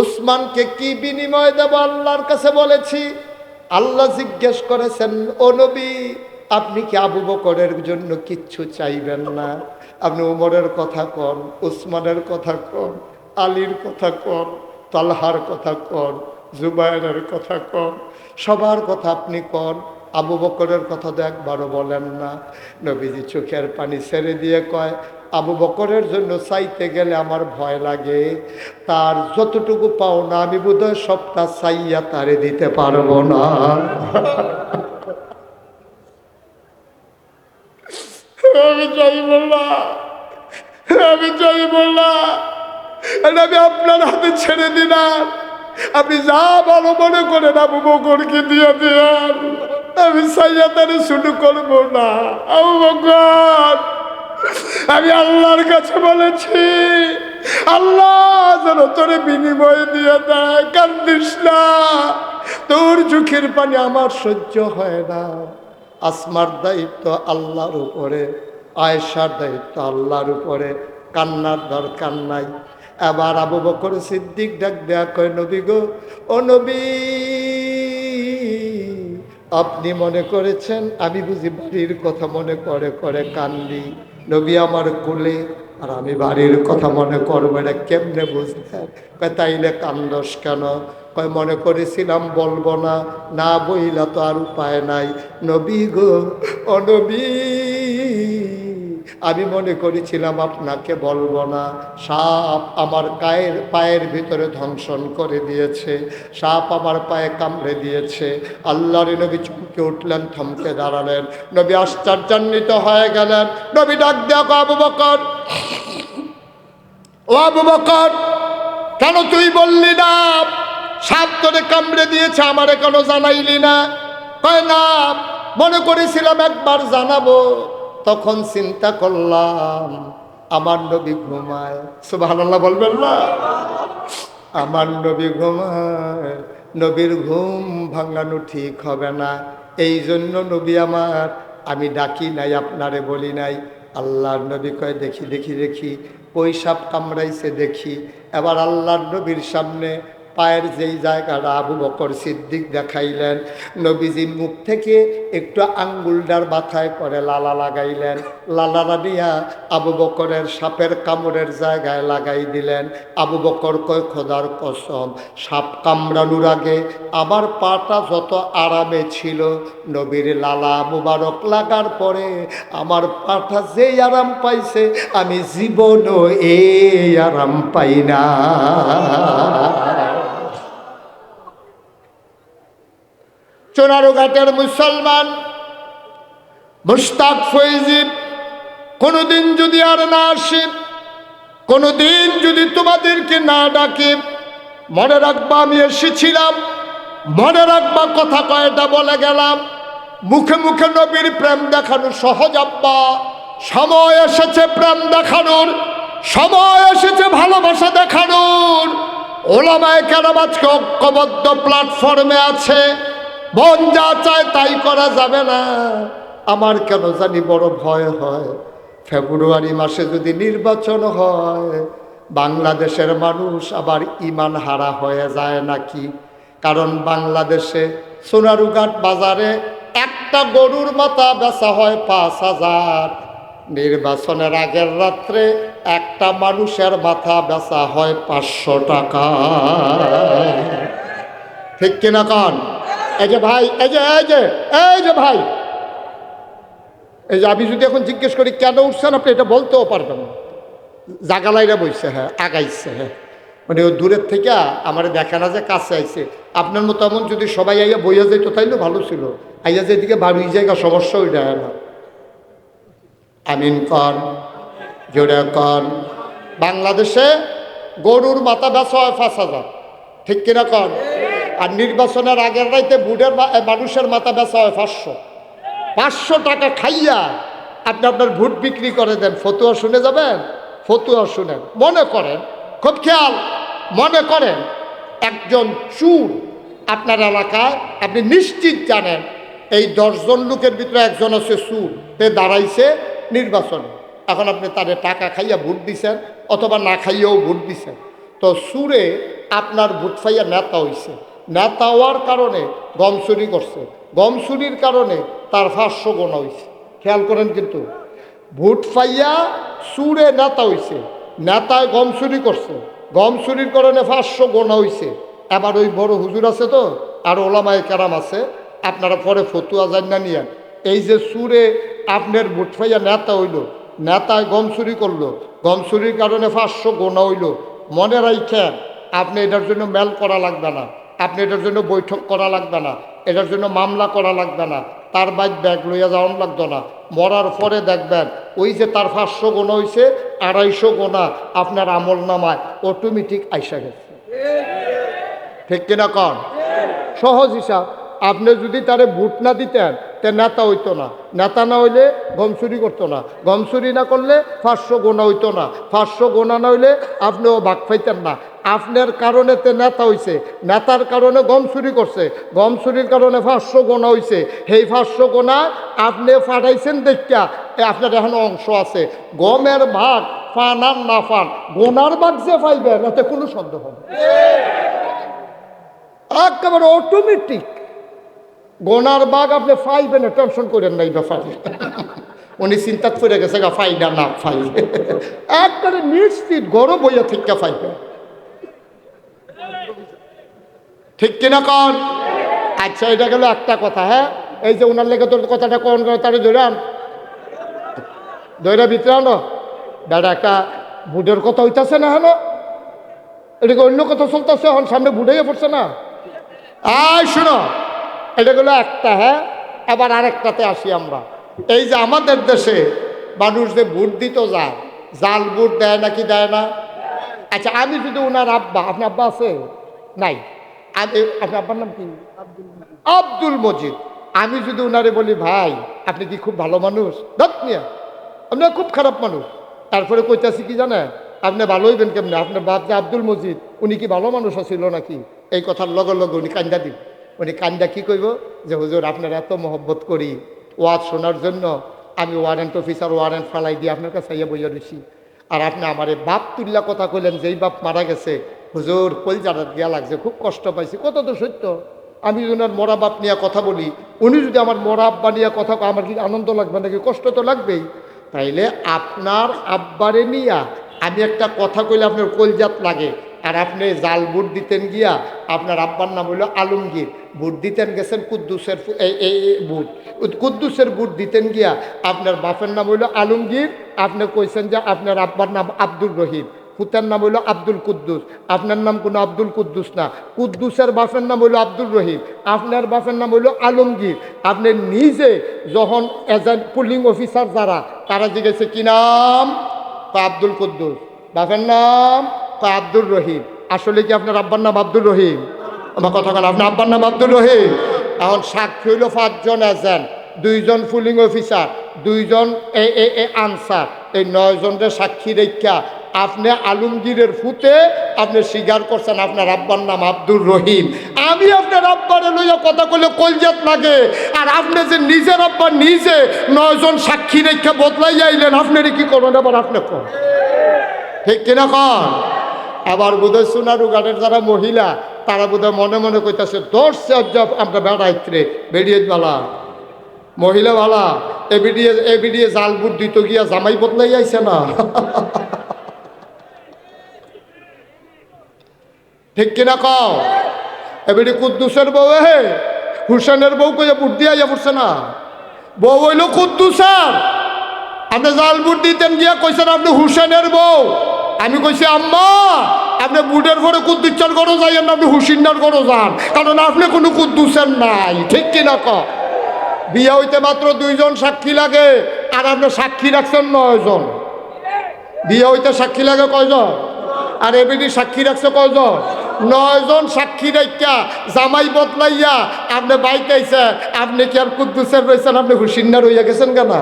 উসমানকে কি বিনিময় দেব আল্লাহর কাছে বলেছি? আল্লাহ জিজ্ঞেস করেছেন, ও নবী, আপনি কি আবু বকরের জন্য কিচ্ছু চাইবেন না? আপনি উমরের কথা কন, উসমানের কথা কন, আলীর কথা কন, তালহার কথা কন জুবায়ের কথা কন, সবার কথা আপনি কন। আবু বকরের কথা তো একবারও বলেন না। নবীজি চোখের পানি ছেড়ে দিয়ে কয় আবু বকরের জন্য চাইতে গেলে আমার ভয় লাগে। তার যতটুকু পাও না, আমি বোধহয় সবটা চাইয়া তারে দিতে পারব না। আমি চাইব না আমি চাইব না আমি আপনার হাতে ছেড়ে দিলাম। আপনি যা ভালো মনে করেন আবু বকরকে দিয়ে দেন আমি সাইয়া তারে শুরু করব না। আবু বকর! আমি আল্লাহর কাছে বলেছি, আল্লাহ যেন তোরে বিনিময় দিয়ে দেয়, কান্দিস না। তোর চোখের পানি আমার সহ্য হয় না। আসমার দায়িত্ব আল্লাহর উপরে, আয়েশার দায়িত্ব আল্লাহর উপরে, কান্নার দরকার নাই। এবার আবু বকর সিদ্দিক ডাক দেয়া কয়, নবী গো, ও নবী, আপনি মনে করেছেন আমি বুঝি বাড়ির কথা মনে করে করে কান্দি? নবী আমার কোলে, আর আমি বাড়ির কথা মনে করব, এটা কেমনে বুঝতে? কয়, তাইলে কান্দস কেন? কয়, মনে করেছিলাম বলব না না বইলা তো আর উপায় নাই। নবী গো, ও নবী! আমি মনে করেছিলাম, আপনাকে বলব না। সাপ আমার গায়ের পায়ের ভিতরে ধ্বংসন করে দিয়েছে। সাপ আমার পায়ে কামড়ে দিয়েছে। আল্লাহর নবী চুমকে উঠলেন, থমকে দাঁড়ালেন। নবী আশ্চর্যান্বিত হয়ে গেলেন। নবী ডাক দেওয়া আবু বকর! ও আবু বকর, কেন তুই বললি না? সাপ তোরে কামড়ে দিয়েছে, আমারে কেন জানাইলি না? কয় না, মনে করেছিলাম একবার জানাব। তখন চিন্তা করলাম, আমার নবী ঘুমায়। সুবহানাল্লাহ বলবেন না? আমার নবী ঘুমায়, নবীর ঘুম ভাঙানো ঠিক হবে না। এই জন্য নবী আমার, আমি ডাকি নাই, আপনারে বলি নাই। আল্লাহর নবী কয়, দেখি দেখি দেখি। ওই সাপ কামড়াইছে, দেখি। এবার আল্লাহর নবীর সামনে পায়ের যেই জায়গাটা আবু বকর সিদ্দিক দেখাইলেন, নবীজি মুখ থেকে একটু আঙ্গুলটার মাথায় করে লালা লাগাইলেন। লালারা দিয়া আবু বকরের সাপের কামড়ের জায়গায় লাগাই দিলেন। আবু বকর কয়, খোদার কসম, সাপ কামড়ানোর আগে আমার পাটা যত আরামে ছিল, নবীর লালা মুবারক লাগার পরে আমার পাটা যেই আরাম পাইছে, আমি জীবনও এই আরাম পাই না। চোনারুঘাটের মুসলমান মুস্তাক ফৈজিব কোনোদিন যদি আর না আসি, কোনোদিন যদি তোমাদেরকে না ডাকে, মনে রাখবা আমি এসেছিলাম, মনে রাখবা কথা কয়টা বলে গেলাম, মুখে মুখে নবীর প্রেম দেখানো সহজ আব্বা। সময় এসেছে প্রেম দেখানোর, সময় এসেছে ভালোবাসা দেখানোর। ওলামায় কেন আজকে ঐক্যবদ্ধ প্ল্যাটফর্মে আছে। মন যা চায় তাই করা যাবে না। আমার কেন জানি বড় ভয় হয়। ফেব্রুয়ারি মাসে যদি নির্বাচন হয়, বাংলাদেশের মানুষ আবার ইমান হারা হয়ে যায় নাকি? কারণ বাংলাদেশে সোনারুঘাট বাজারে একটা গরুর মাথা বেচা হয় পাঁচ হাজার। নির্বাচনের আগের রাত্রে একটা মানুষের মাথা বেচা হয় পাঁচশো টাকা। ঠিক কিনা কন? এই যে ভাই, এই যে এই যে এই যে ভাই। এই যে আমি যদি এখন জিজ্ঞেস করি, কেন উঠছেন আপনি? এটা বলতেও পারবেন জাগালাইরা বইছে হ্যাঁ আগাইছে হ্যাঁ। মানে ও দূরের থেকে আমার দেখা না যে কাছে আইছে। আপনার মতো এমন যদি সবাই আইয়া বইয়া যাইতো, তাইলে ভালো ছিল। আইয়া যেদিকে বাড়ি জায়গা, সমস্যা ওইটা না। আমিন কন, জোরে কন। বাংলাদেশে গরুর মাথা বেচা হয় পাঁচ হাজার। ঠিক কিনা কন? আর নির্বাচনের আগের রাইতে বুড়ের মানুষের মাথা বেচা হয় পাঁচশো। পাঁচশো টাকা খাইয়া আপনি আপনার ভোট বিক্রি করে দেন। ফতুয়া শুনে যাবেন? ফতুয়া শুনেন। মনে করেন, খুব খেয়াল, মনে করেন, একজন চুর আপনার এলাকায় আপনি নিশ্চিত জানেন, এই দশজন লোকের ভিতরে একজন আছে চুর। সে দাঁড়াইছে নির্বাচনে। এখন আপনি তারে টাকা খাইয়া ভোট দিছেন অথবা না খাইয়েও ভোট দিছেন। তো সুরে আপনার ভোট ফাইয়া নেতা হইছে। নেতা হওয়ার কারণে গম চুরি করছে। গম চুরির কারণে তার পাঁচশো গোনা হইছে। খেয়াল করেন কিন্তু ভোট ফাইয়া সুরে নেতা হইছে, নেতায় গম চুরি করছে। গম চুরির কারণে পাঁচশো গোনা হইছে। এবার ওই বড় হুজুর আছে তো, আর ওলামায় কেরাম আছে, আপনারা পরে ফতুয়া যান না নিয়েন। এই যে সুরে আপনার ভোট ফাইয়া নেতা হইল, নেতায় গম চুরি করল গম চুরির কারণে পাঁচশো গোনা হইল, মনে রাখেন আপনি এটার জন্য মেল করা লাগবে না। আপনি এটার জন্য বৈঠক করা লাগবে না, এটার জন্য মামলা করা লাগবে না, তার বাইক ব্যাগ লইয়া যাওয়ান লাগতো না, মরার পরে দেখবেন, ওই যে তার পাঁচশো গোনা হয়েছে আড়াইশো গোনা আপনার আমল নামায় অটোমেটিক আইসা গেছে। ঠিক কিনা কন? সহজ হিসাব, আপনি যদি তারে ভোট না দিতেন, তে নেতা হইতো না, নেতা না হইলে গম চুরি করতো না, গম চুরি না করলে পাঁচশো গোনা হইতো না, পাঁচশো গোনা না হইলে আপনিও ভাগ পাইতেন না আপনার কারণে তে নেতা হইছে, নেতার কারণে গম চুরি করছে, গম চুরির কারণে পাঁচশো গোনা হইছে। সেই পাঁচশো গোনা আপনি ফাটাইছেন দেখা আপনার এখন অংশ আছে। গমের ভাগ ফান আর না ফান, গোনার ভাগ যে পাইবেন এতে কোনো সন্দেহ নেই। একেবারে অটোমেটিক গোনার বাঘ আপনি ফাইবেন টেনশন করেন না এই ব্যাপারে। উনি চিন্তা করে গেছে গা, ফাইডা না ফাই। একবারে নিশ্চিত গরম হইয়া থেকে ফাইবে। ঠিক কিনা কন? আচ্ছা এটা গেল একটা কথা হ্যাঁ? এই যে ওনার লেগে তোর কথাটা কন করে তারে ধরান ধৈরা ভিতরে আনো। দাদা একটা বুডের কথা হইতাছে না হ্যাঁ এটাকে অন্য কথা চলতেছে? এখন সামনে বুড়াইয়া পড়ছে না? আয়, শোনো। এটা গেলো একটা হ্যাঁ? আবার আরেকটাতে আসি আমরা। এই যে আমাদের দেশে মানুষ যে ভোট দিত যায় জাল ভোট দেয় নাকি দেয় না? আচ্ছা আমি যদি ওনার আব্বা, আপনার আব্বা আছে? নাই। আপনার নাম কি? আব্দুল মজিদ। আমি যদি ওনারে বলি, ভাই, আপনি কি খুব ভালো মানুষ? দেখ মিয়া, আপনি খুব খারাপ মানুষ। তারপরে কইতাছি কি জানেন আপনি ভালো হইবেন কেমনে? আপনার বাপ যে আব্দুল মজিদ, উনি কি ভালো মানুষ আছিল নাকি? এই কথার লগে লগে উনি কান্দা দিব উনি কান্দা কি কইব? যে, হুজুর, আপনার এত মহব্বত করি, ওয়াজ শোনার জন্য আমি ওয়ারেন্ট অফিসার ওয়ারেন্ট ফালাই দিয়ে আপনার কাছে ইয়ে বইয়া রয়েছি আর আপনি আমার বাপ তুল্লা কথা কইলেন, যেই বাপ মারা গেছে হুজুর কলজাটা গিয়া লাগছে, খুব কষ্ট পাইছি। কত তো সত্য? আমি যদি ওনার মরা বাপ নিয়ে কথা বলি, উনি যদি আমার মরা আব্বা নিয়ে কথা আমার কি আনন্দ লাগবে, নাকি কষ্ট তো লাগবেই? তাইলে আপনার আব্বারে নিয়া আমি একটা কথা কইলে আপনার কলজাত লাগে। আর আপনি জাল বুট দিতেন গিয়া, আপনার আব্বার নাম হইল আলমগীর। বুট দিতেন গেছেন কুদ্দুসের বুট। কুদ্দুসের বুট দিতেন গিয়া, আপনার বাপের নাম হইল আলমগীর। আপনি কইছেন যে আপনার আব্বার নাম আব্দুর রহিম। পুতার নাম হইল আব্দুল কুদ্দুস। আপনার নাম কোনো আব্দুল কুদ্দুস না। কুদ্দুসের বাপের নাম হইল আব্দুল রহিম। আপনার বাপের নাম হইল আলমগীর। আপনি নিজে যখন এজেন্ট, পুলিং অফিসার যারা, তারা জিজ্ঞেসে কি নাম? কয় আব্দুল কুদ্দুস। বাপের নাম কয় আব্দুল রহিম। আসলে কি আপনার আব্বার নাম আব্দুল রহিম? আমার কথা কেন, আপনার আব্বার নাম আব্দুল রহিম? এখন সাক্ষী হইল পাঁচজন এজেন্ট, দুইজন পুলিং অফিসার, দুইজন এ এ আনসার। এই নয়জনের সাক্ষী রেখা আপনি আলমগীরের ফুতে আপনি স্বীকার করছেন আপনার আব্বার নাম আব্দুর রহিম। আমি আপনার আব্বারে লইয়া কথা কইলে কলজাত লাগে। আর আপনি যে নিজের আব্বা নিজে নয়জন সাক্ষী রেখা বদলাই আইলেন, আপনার কি করবেন? আবার আপনি কর ঠিক কিনা কন? আবার বোধহয় সোনারু গাড়ের যারা মহিলা, তারা বোধহয় মনে মনে কইতাছে দর্শে অজ্জব আমরা বেড়াইত্রে বেরিয়ে বালা। মহিলা বালা, এ বিডিয়ে এ বিডিয়ে জাল বুট দিত গিয়া জামাই বদলাই আইছে না? ঠিক কিনা কও? এবারে কুদ্দুসের বউ হে হুসেনের বউ কইয়া বুট দিয়া ইয়া পড়ছে না। বউ হইল কুদ্দুসার। আপনি জাল বুট দিতেন গিয়া কইছেন আপনি হুসেনের বউ। আমি কইছি, আম্মা, আপনি বুটের পরে কুদ্দুচার করো যাইয়েন না, আপনি হুসিনার করো যান। কারণ আপনি কোনো কুদ্দুসের নাই। ঠিক কিনা ক বিয়া হইতে মাত্র দুইজন সাক্ষী লাগে, আর আপনি সাক্ষী রাখছেন নয়জন। বিয়া হইতে সাক্ষী লাগে কয়জন? আর এবিডি সাক্ষী রাখছে কয়জন? নয়জন সাক্ষী রাখা জামাই বদলাইয়া, আপনি বাইক আইছে, আপনি কি আর কুদ্দুসের রয়েছেন? আপনি হুসিন্নার রইয়া গেছেন কেন?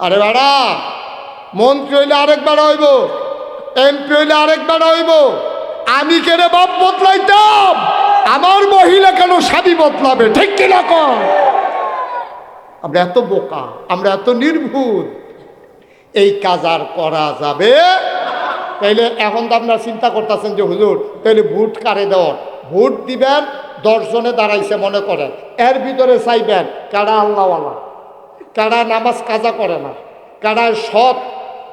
আরে বাড়া, মন্ত্রী হইলে আরেকবার হইব, এমপি হইলে আরেকবার হইব। আমি কেন বাপ বদলাইতাম? আমার মহিলা কেন স্বামী বদলাবে? ঠিক কিনা? কর আমরা এত বোকা, আমরা এত নির্ভুল। এই কাজ আর করা যাবে তাইলে এখন তো আপনারা চিন্তা করতেছেন যে হুজুর, তাইলে ভোট কারে দেওয়ার? ভোট দিবেন, দশজনে দাঁড়াইছে মনে করেন। এর ভিতরে চাইবেন, কারা আল্লাহওয়ালা? কারা নামাজ কাজা করে না? কারা সৎ?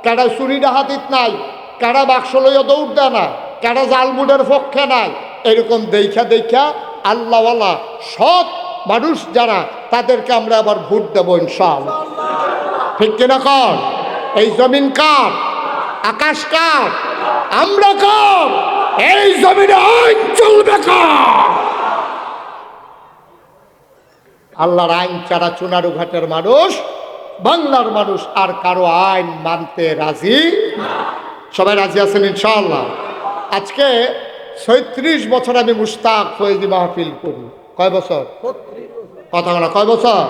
কারা চুরি ডাহাতিত নাই? কারা বাক্স লইয়া দৌড় দেয় না? কারা জালমুডের পক্ষে নাই? এরকম দেখা দেখা আল্লাহওয়ালা সৎ মানুষ যারা, তাদেরকে আমরা আবার ভোট দেবো ইনশাআল্লাহ। ঠিক কিনা কর এই জমিন কার? আকাশ কার আমরা কার এই জমিনে আইন চলবে কার আল্লাহর আইন ছাড়া চুনারু ঘাটের মানুষ বাংলার মানুষ আর কারও আইন মানতে রাজি সবাই রাজি আছেন ইনশাআল্লাহ? আজকে ছয়ত্রিশ বছর আমি মুস্তাক ফয়েজি মাহফিল করি। কয় বছর। কথা বলা কয় বছর?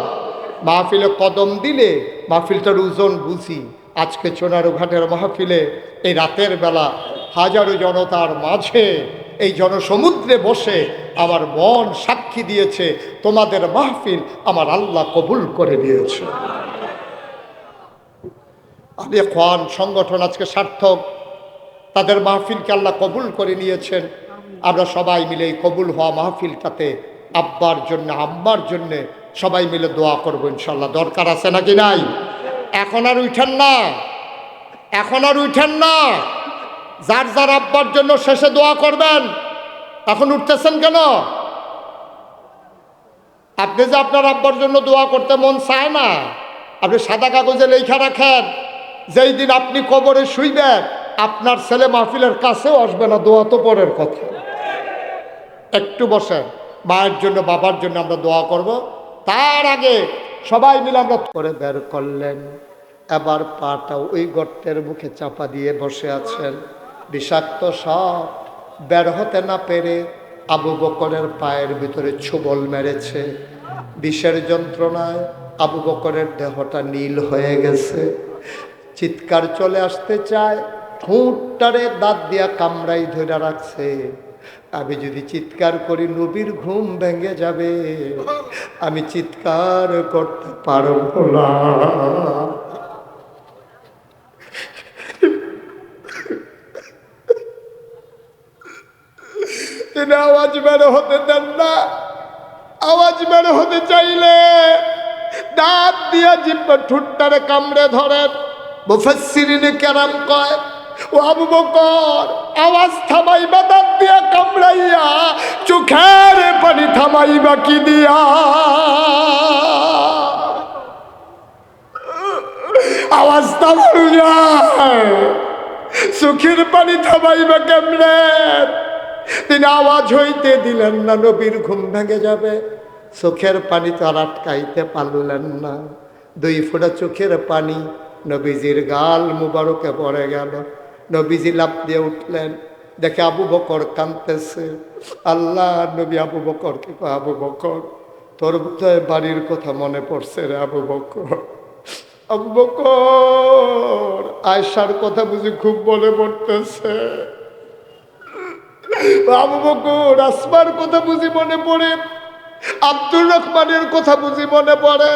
মাহফিলে কদম দিলে মাহফিলটার ওজন বুঝি। আজকে চোনারু ঘাটের মাহফিলে এই রাতের বেলা হাজারো জনতার মাঝে এই জনসমুদ্রে বসে আমার মন সাক্ষী দিয়েছে, তোমাদের মাহফিল আমার আল্লাহ কবুল করে দিয়েছে। আলী খান সংগঠন আজকে সার্থক, তাদের মাহফিলকে আল্লাহ কবুল করে নিয়েছেন। আমরা সবাই মিলে এই কবুল হওয়া মাহফিলটাতে আব্বার জন্য, আম্মার জন্যে সবাই মিলে দোয়া করব ইনশাল্লাহ দরকার আছে নাকি নাই? এখন আর উঠেন না। এখন আর উঠেন না। যার যার আব্বার জন্য শেষে দোয়া করবেন, এখন উঠতেছেন কেন? আপনি যে আপনার আব্বার জন্য দোয়া করতে মন চায় না, আপনি সাদা কাগজে লেখা রাখেন, যেই দিন আপনি কবরে শুইবেন, আপনার ছেলে মাহফিলের কাছেও আসবে না, দোয়া তো পরের কথা। একটু বসেন, মায়ের জন্য, বাবার জন্য আমরা দোয়া করব। তার আগে সবাই মিলে আমরা করে বের করলেন। এবার পাটা ওই গর্তের মুখে চাপা দিয়ে বসে আছেন। বিষাক্ত সব বের হতে না পেরে আবু বকরের পায়ের ভিতরে ছুবল মেরেছে। বিষের যন্ত্রণায় আবু বকরের দেহটা নীল হয়ে গেছে। চিৎকার চলে আসতে চায় ঠোঁটটারে দাঁত দিয়া কামড়াই ধরে রাখছে। আমি যদি চিৎকার করি, নবীর ঘুম ভেঙে যাবে। আমি চিৎকার করতে পারব না। তিনি আওয়াজ বের হতে দেন না। আওয়াজ বের হতে চাইলে দাঁত দিয়ে জিব্বা ঠুট্টারে কামড়ে ধরেন। মুফাসসিরিনে কেরাম কয় ও আওয়াজ থামাইবা কামড়াইয়া, চোখের পানি থামাইবা কি দিয়া? আওয়াজ চোখের পানি থামাইবা কেমনে? তিনি আওয়াজ হইতে দিলেন না, নবীর ঘুম ভেঙে যাবে। চোখের পানি তো আটকাইতে পারলেন না। দুই ফোঁটা চোখের পানি নবীজির গাল মুবারকে পড়ে গেল। নবীজি লাভ দিয়ে উঠলেন। দেখে আবু বকর কাঁদতেছে। আল্লাহ, নবী আবু বকরকে কয় আবু বকর? তোর বাড়ির কথা মনে পড়ছে রে আবু বকর। আবু বকর আয়সার কথা বুঝি খুব মনে পড়তেছে। আবু বকর, আসমার কথা বুঝি মনে পড়ে। আব্দুর রহমানের কথা বুঝি মনে পড়ে।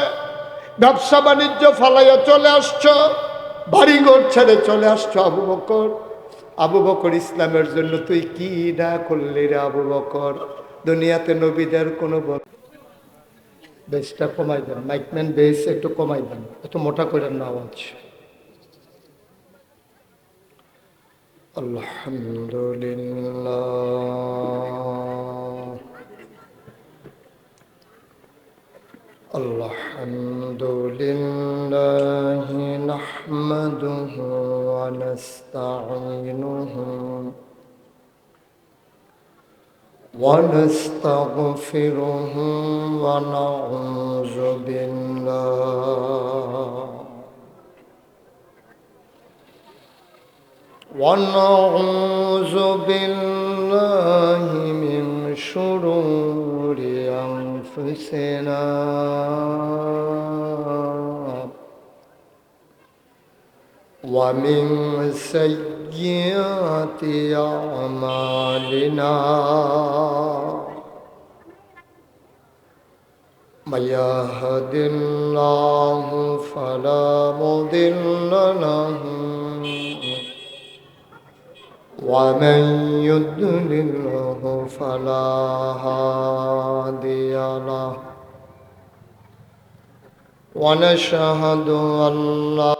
ব্যবসা বাণিজ্য ফালাইয়া চলে আসছো। বাড়িঘর ছেড়ে চলে আসছো আবু বকর। আবু বকর ইসলামের জন্য তুই কি না করলি রে আবু বকর? দুনিয়াতে নবীদের কোনো বেসটা কমাই দেন মাইকম্যান বেস একটু কমাই দেন, একটু মোটা করেন না আওয়াজ। আলহামদুলিল্লাহ। الحمد لله نحمده ونستعينه ونستغفره ونعوذ بالله ونعوذ بالله من شرور أنفسنا ومن سيئات أعمالنا من يهد الله فلا مضل له. ومن يضلله فلا هادي له. ونشهد أن